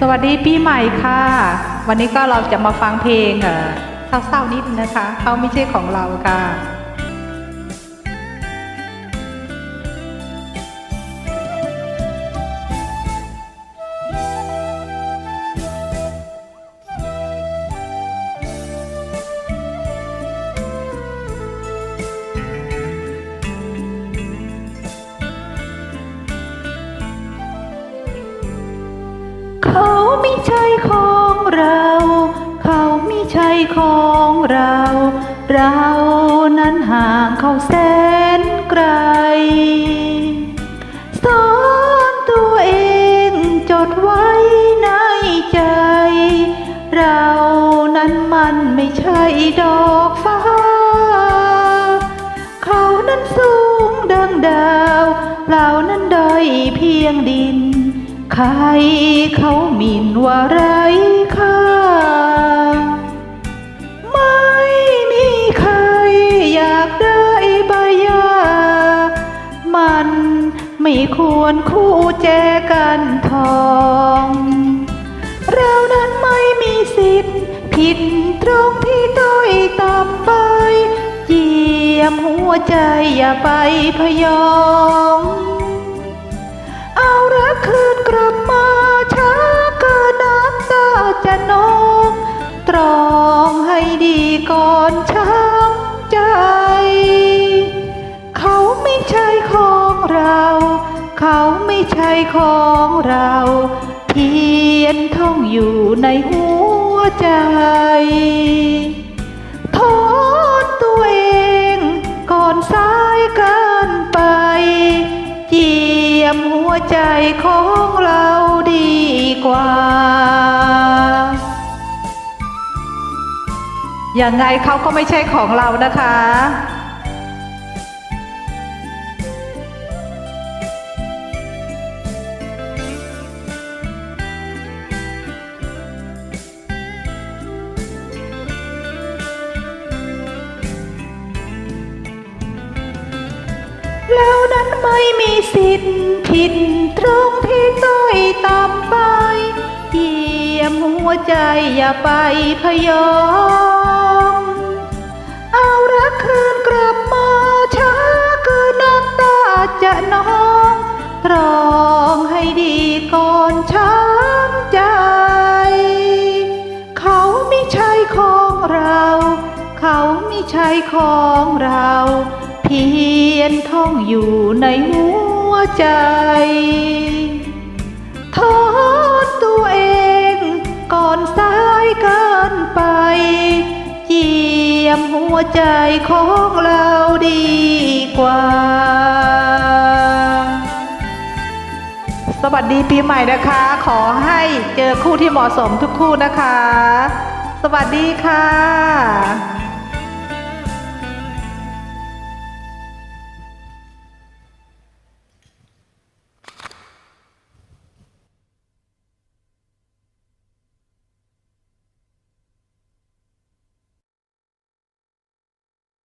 สวัสดีปีใหม่ค่ะ วันนี้ก็เราจะมาฟังเพลงเอ่อเศร้าๆนิดนะคะเขาไม่ใช่ของเราค่ะ เขาไม่ใช่ของเรา เขาไม่ใช่ของเรา เรานั้นห่างเขาแสนไกลสอนตัวเองจดไว้ในใจ เรานั้นมันไม่ใช่ดอกฟ้า เขานั้นสูงดังดาว เรานั้นด้อยเพียงดิน ใครเขาหมิ่นว่าไรค่าไม่มีใครอยากได้ใบหญ้ามันไม่ควรคู่แจกันทอง เรานั้นไม่มีสิทธิ์ ผิดตรงที่ต้อยต่ำไปเยี่ยมหัวใจอย่าไปพยอง เอารัก ก่อนช้ำใจ เขาไม่ใช่ของเรา เขาไม่ใช่ของเราเพียนท่องอยู่ในหัวใจโทษตัวเองก่อนสายเกินไป เจียมหัวใจของเราดีกว่า อยังไงเขาก็ไม่ใช่ของเรานะคะ แล้วนั้นไม่มีสิทธิ์ผิดตรงที่ต้อยต่ำไป เยี่ยมหัวใจอย่าไปพยอง ไม่ใช่ของเรา เพียนท่องอยู่ในหัวใจโทษตัวเองก่อนสายเกินไป เยี่ยมหัวใจของเราดีกว่า สวัสดีปีใหม่นะคะ ขอให้เจอคู่ที่เหมาะสมทุกคู่นะคะ สวัสดีค่ะ